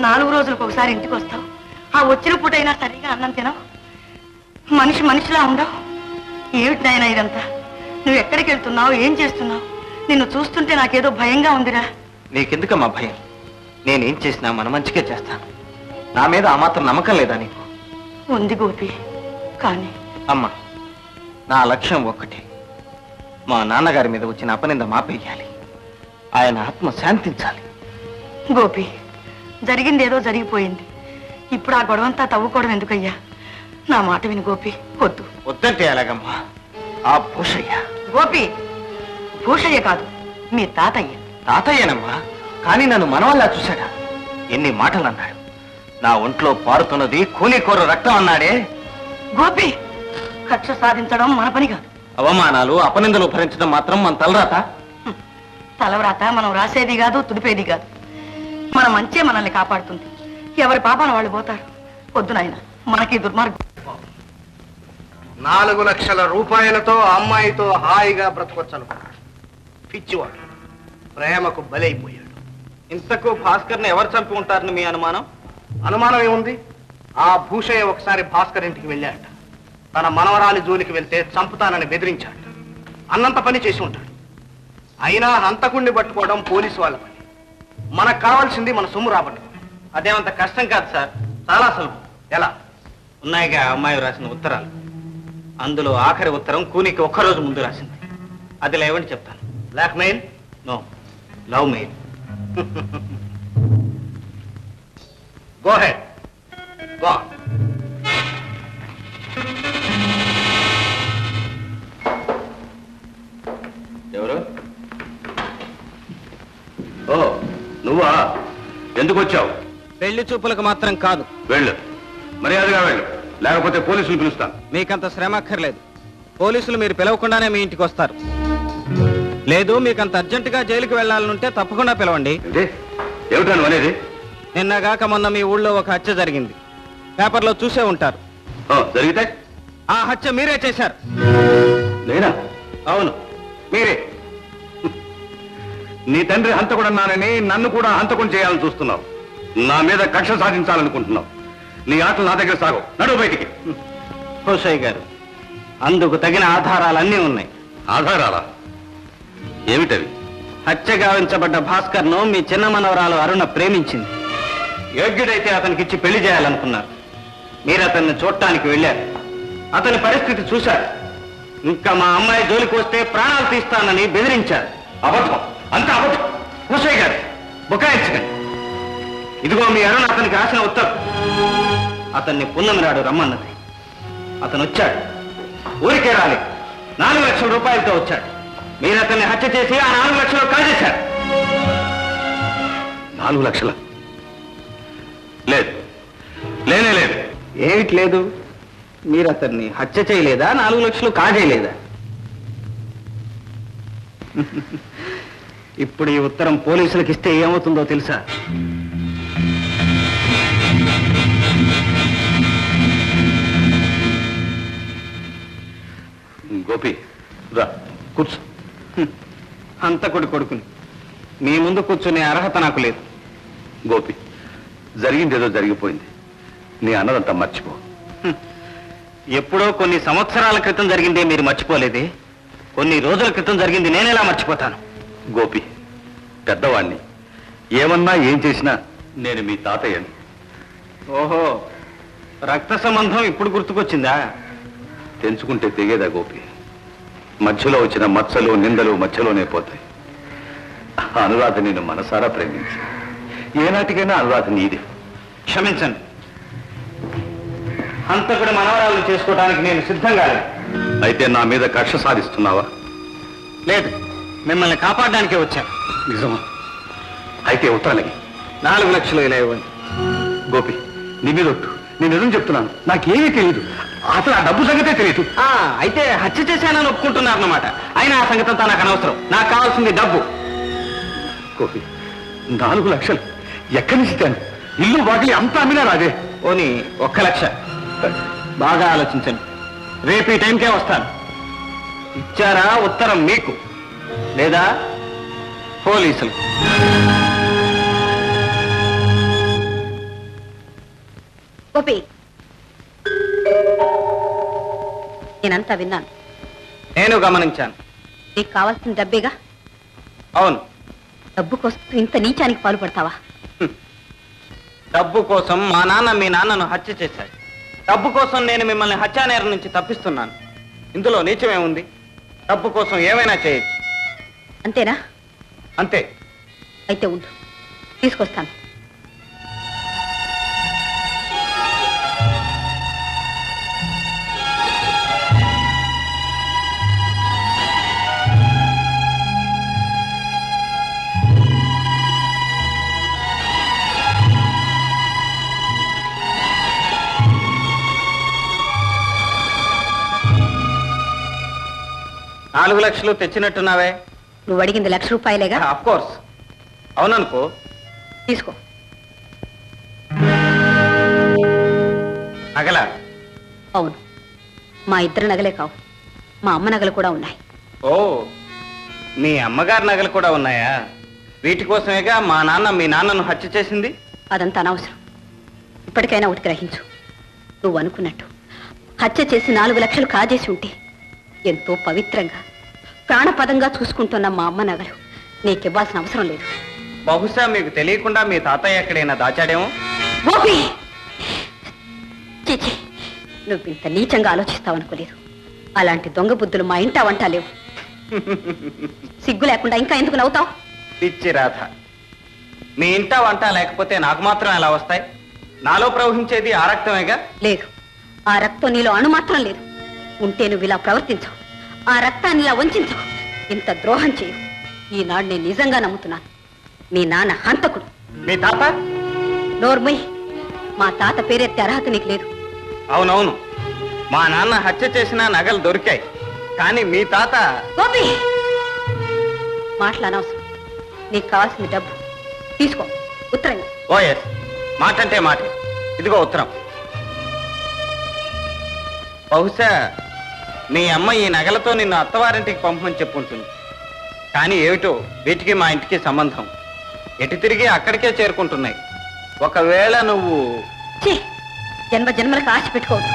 నాలుగు రోజులకు ఒకసారి ఇంటికి వస్తావు. ఆ వచ్చిన పూటైనా సరిగా అన్నం తినవు. మనిషి మనిషిలా ఉండవు. ఏమిటి నాయన ఇదంతా? నువ్వు ఎక్కడికి వెళ్తున్నావు? ఏం చేస్తున్నావు? నిన్ను చూస్తుంటే నాకేదో భయంగా ఉందిరా. నీకెందుకమ్మా భయం? నేనేం చేసినా మన మంచిగా చేస్తాను. నా మీద ఆ మాత్రం నమ్మకం లేదా నీకు? ఉంది గోపి కానీ అమ్మా నా లక్ష్యం ఒక్కటే. మా నాన్నగారి మీద వచ్చిన అపనింద మాపేయాలి. ఆయన ఆత్మ శాంతించాలి. గోపి జరిగిందేదో జరిగిపోయింది. ఇప్పుడు ఆ గొడవంతా తవ్వుకోవడం ఎందుకయ్యా? నా మాట విని గోపి వద్దు. వద్దంటే ఎలాగమ్మా? ఆ భూషయ్య. గోపి భూషయ్య కాదు మీ తాతయ్య. తాతయ్యనమ్మా? కానీ నన్ను మనవల్లా చూశాడా? ఎన్ని మాటలు అన్నాడు నా ఒంట్లో పారుతున్నది కూలీకోరు రక్తం అన్నాడే. గోపి కక్ష సాధించడం మన పని కాదు. అవమానాలు అపనిందలు భరించడం మాత్రం మన తలరాత. తలవ్రాత మనం రాసేది కాదు తుడిపేది కాదు. మన మంచే మనల్ని కాపాడుతుంది. ఎవరి పాపాన వాళ్ళు పోతారు? వద్దు నాయన మనకి దుర్మార్గం. నాలుగు లక్షల రూపాయలతో అమ్మాయితో హాయిగా బ్రతకొచ్చను. పిచ్చివాడు ప్రేమకు బలైపోయాడు. ఇంతకు భాస్కర్ని ఎవరు చంపి ఉంటారని మీ అనుమానం? అనుమానం ఏముంది? ఆ భూషయ్య ఒకసారి భాస్కర్ ఇంటికి వెళ్ళాట తన మనవరాలి జోలికి వెళ్తే చంపుతానని బెదిరించాడు అన్నంత పని చేసి ఉంటాడు. అయినా హంతకుణ్ణి పట్టుకోవడం పోలీసు వాళ్ళ పని. మనకు కావాల్సింది మన సొమ్ము రాబట్టు. అదేమంత కష్టం కాదు సార్. చాలా సులభం. ఎలా? ఉన్నాయిగా అమ్మాయి రాసిన ఉత్తరాలు. అందులో ఆఖరి ఉత్తరం కూనికి ఒక్కరోజు ముందు రాసింది. అది లేవండి చెప్తాను. Blackmail no. Love mail. Go ahead go ఎవరు? ఓ నువ్వా? ఎందుకు వచ్చావు? పెళ్ళి చూపులకు మాత్రం కాదు. వెళ్ళు. మర్యాదగా వెళ్ళు. లేకపోతే పోలీసులు పిలుస్తాను. మీకంత శ్రమ అక్కర్లేదు. పోలీసులు మీరు పిలవకుండానే మీ ఇంటికి వస్తారు. లేదు మీకంత అర్జెంటుగా జైలుకి వెళ్ళాలనుంటే తప్పకుండా పిలవండి. ఏంటి? ఏమిటా నువ్వు అనేది? నిన్నగాక మొన్న మీ ఊళ్ళో ఒక హత్య జరిగింది. పేపర్లో చూసే ఉంటారు. జరిగితే? ఆ హత్య మీరే చేశారు. నేనా? అవును. మీరే? నీ తండ్రి హంతకుడన్నానని నన్ను కూడా హంతకుని చేయాలని చూస్తున్నావు. నా మీద కక్ష సాధించాలనుకుంటున్నావు. నీ ఆటలు నా దగ్గర సాగు నడువు బయటికి. హోషయ్య గారు అందుకు తగిన ఆధారాలన్నీ ఉన్నాయి. ఆధారాలా? ఏమిటవి? హత్య గావించబడ్డ భాస్కర్ను మీ చిన్న మనవరాలు అరుణ ప్రేమించింది. యోగ్యుడైతే అతనికి ఇచ్చి పెళ్ళి చేయాలనుకున్నారు. మీరు అతన్ని చూడటానికి వెళ్ళారు. అతని పరిస్థితి చూశారు. ఇంకా మా అమ్మాయి జోలికి వస్తే ప్రాణాలు తీస్తానని బెదిరించారు. అబద్ధం. అంత అబద్ధం. హుసయ్య గారు బుకాయించకండి. ఇదిగో మీ అరుణ అతనికి రాసిన ఉత్తరం. అతన్ని పున్నమి నాడు రమ్మన్నది. అతను వచ్చాడు ఊరికే రాలేదు. నాలుగు లక్షల రూపాయలతో వచ్చాడు. మీరు అతన్ని హత్య చేసి ఆ నాలుగు లక్షలు కాజేశారు. నాలుగు లక్షల? లేదు. లేనే లేదు. ఏమిటి లేదు? మీరు అతన్ని హత్య చేయలేదా? నాలుగు లక్షలు కాజేయలేదా? ఇప్పుడు ఈ ఉత్తరం పోలీసులకు ఇస్తే ఏమవుతుందో తెలుసా? గోపి రా కూర్చో. హంతకుడి కొడుకుని. మీ ముందు కూర్చునే అర్హత నాకు లేదు. గోపి జరిగిందేదో జరిగిపోయింది. నీ అన్నదంతా మర్చిపో. ఎప్పుడో కొన్ని సంవత్సరాల క్రితం జరిగిందే మీరు మర్చిపోలేదే. కొన్ని రోజుల క్రితం జరిగింది నేనెలా మర్చిపోతాను? గోపి పెద్దవాణ్ణి. ఏమన్నా ఏం చేసినా నేను మీ తాతయ్యని. ఓహో రక్త సంబంధం ఇప్పుడు గుర్తుకొచ్చిందా? తెంచుకుంటే తెగేదా గోపి? మధ్యలో వచ్చిన మచ్చలు నిందలు మధ్యలోనే పోతాయి. అనురాధ నేను మనసారా ప్రేమించి ఏనాటికైనా అనురాధ నీదే. క్షమించండి. హంతకుడి మనవరాలను చేసుకోవడానికి నేను సిద్ధంగా లేను. అయితే నా మీద కక్ష సాధిస్తున్నావా? లేదు. మిమ్మల్ని కాపాడడానికే వచ్చాను. నిజమా? అయితే ఉత్తరాలకి. నాలుగు లక్షలు ఇలా ఇవ్వండి. గోపి నీ మీద ఒట్టు. నేను నిజం చెప్తున్నాను. నాకేమీ తెలియదు అసలు ఆ డబ్బు సంగతే తెలియదు ఆ, అయితే హత్య చేశానని ఒప్పుకుంటున్నారన్నమాట. అయినా ఆ సంగతి అంతా నాకు అనవసరం. నాకు కావాల్సింది డబ్బు. గోపి నాలుగు లక్షలు ఎక్కడి నుంచి ఇస్తాను ఇల్లు వాకిలి అంతా అమ్మినా రాదే? ఓని ఒక్క లక్ష. బాగా ఆలోచించండి. రేపు ఈ టైంకే వస్తాను. ఇచ్చారా ఉత్తరం మీకు. లేదా పోలీసులు. గోపి. నేనంతా విన్నాను. నేను గమనించాను. నీకు కావాల్సిన డబ్బేగా? అవును. డబ్బు కోసం ఇంత నీచానికి పాల్పడతావా? డబ్బు కోసం మా నాన్న మీ నాన్నను హత్య చేశాడు. డబ్బు కోసం నేను మిమ్మల్ని హత్యానేరం నుంచి తప్పిస్తున్నాను. ఇందులో నీచమేముంది డబ్బు కోసం ఏమైనా చేయొచ్చు. అంతేనా? అంతే. అయితే ఉండు. తీసుకొస్తాను. నాలుగు లక్షలు తెచ్చినట్టున్నావే? నువ్వు అడిగింది లక్ష రూపాయలేగా? Of course అవుననుకో. తీసుకో. నగల? అవును. మా ఇద్దరు నగలే కావు. మా అమ్మ నగలు కూడా ఉన్నాయి. ఓ మీ అమ్మగారి నగలు కూడా ఉన్నాయా? వీటి కోసమేగా మా నాన్న మీ నాన్నను హత్య చేసింది? అదంతా అనవసరం. ఇప్పటికైనా ఒకటి గ్రహించు. నువ్వు అనుకున్నట్టు. హత్య చేసి నాలుగు లక్షలు కాజేసి ఉంటే ఎంతో పవిత్రంగా ప్రాణపదంగా చూసుకుంటున్న మా అమ్మ నగలు నీకివ్వాల్సిన అవసరం లేదు. బహుశా మీకు తెలియకుండా మీ తాతయ్య ఎక్కడైనా దాచాడేమో? గోపి చీచి నువ్వు ఇంత నీచంగా ఆలోచిస్తావనుకోలేదు. అలాంటి దొంగ బుద్ధులు మా ఇంట వంట లేవు. సిగ్గు లేకుండా ఇంకా ఎందుకు నవ్వుతావు? పిచ్చి రాధ. మీ ఇంట వంట లేకపోతే నాకు మాత్రం ఎలా వస్తాయి? నాలో ప్రవహించేది ఆ రక్తమేగా? లేదు. ఆ రక్తం నీలో అణు మాత్రం లేదు. ఉంటే నువ్వు ఇలా ప్రవర్తించవు. ఆ రక్తాన్ని ఇలా వంచవు ఇంత ద్రోహం చేయు. ఈనాడు నేను నిజంగా నమ్ముతున్నాను. మీ నాన్న హంతకుడు. మీ తాత? నోర్మయ్ మా తాత పేరెత్తే అర్హత నీకు లేదు. అవునవును. మా నాన్న హత్య చేసిన నగలు దొరికాయి. కానీ మీ తాత? గోపి! మాటలనవసరం నీకు కావాల్సింది డబ్బు. తీసుకో. ఉత్తరం ఇవ్వు. ఓఎస్ మాటంటే మాట. ఇదిగో ఉత్తరం. బహుశా మీ అమ్మ ఈ నగలతో నిన్ను అత్తవారింటికి పంపమని చెప్పుంటుంది కానీ ఏమిటో వీటికి మా ఇంటికి సంబంధం. ఎటు తిరిగి అక్కడికే చేరుకుంటున్నాయి. ఒకవేళ నువ్వు జన్మ జన్మలకు ఆశ పెట్టుకోవద్దు.